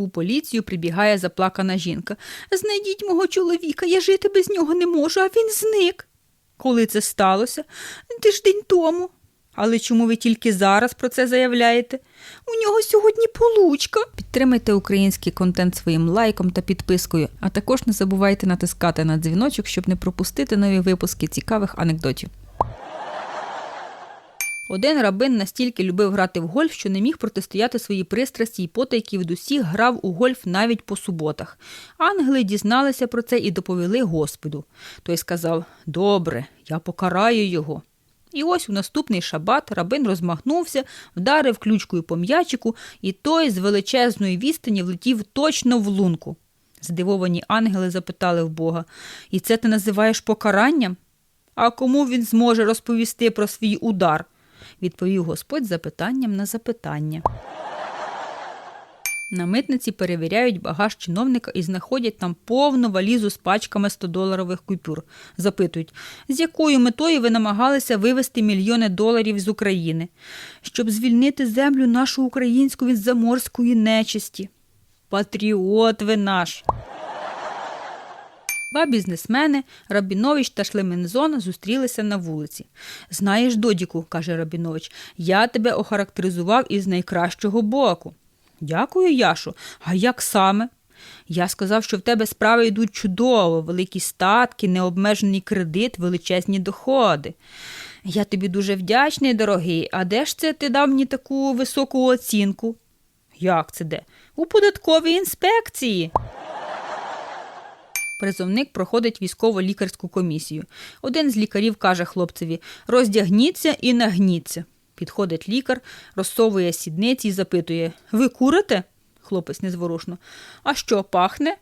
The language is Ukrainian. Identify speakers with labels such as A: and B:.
A: У поліцію прибігає заплакана жінка. Знайдіть мого чоловіка, я жити без нього не можу, а він зник. Коли це сталося? Тиждень тому. Але чому ви тільки зараз про це заявляєте? У нього сьогодні получка. Підтримайте український контент своїм лайком та підпискою, а також не забувайте натискати на дзвіночок, щоб не пропустити нові випуски цікавих анекдотів. Один рабин настільки любив грати в гольф, що не міг протистояти своїй пристрасті й потайки від усіх грав у гольф навіть по суботах. Ангели дізналися про це і доповіли Господу. Той сказав: Добре, я покараю його. І ось у наступний шабат рабин розмахнувся, вдарив ключкою по м'ячику, і той з величезної відстані влетів точно в лунку. Здивовані ангели запитали в Бога: І це ти називаєш покаранням? А кому він зможе розповісти про свій удар? Відповів Господь запитанням на запитання. На митниці перевіряють багаж чиновника і знаходять там повну валізу з пачками 100-доларових купюр. Запитують, з якою метою ви намагалися вивезти мільйони доларів з України, щоб звільнити землю нашу українську від заморської нечисті. Патріот ви наш. Два бізнесмени, Рабінович та Шлемензон, зустрілися на вулиці. Знаєш, Додіку, каже Рабінович, я тебе охарактеризував із найкращого боку. Дякую, Яшу. А як саме? Я сказав, що в тебе справи йдуть чудово, великі статки, необмежений кредит, величезні доходи. Я тобі дуже вдячний, дорогий. А де ж це ти дав мені таку високу оцінку? Як це де? У податковій інспекції. Призовник проходить військово-лікарську комісію. Один з лікарів каже хлопцеві: роздягніться і нагніться. Підходить лікар, розсовує сідниці і запитує: Ви курите? Хлопець незворушно. А що, пахне?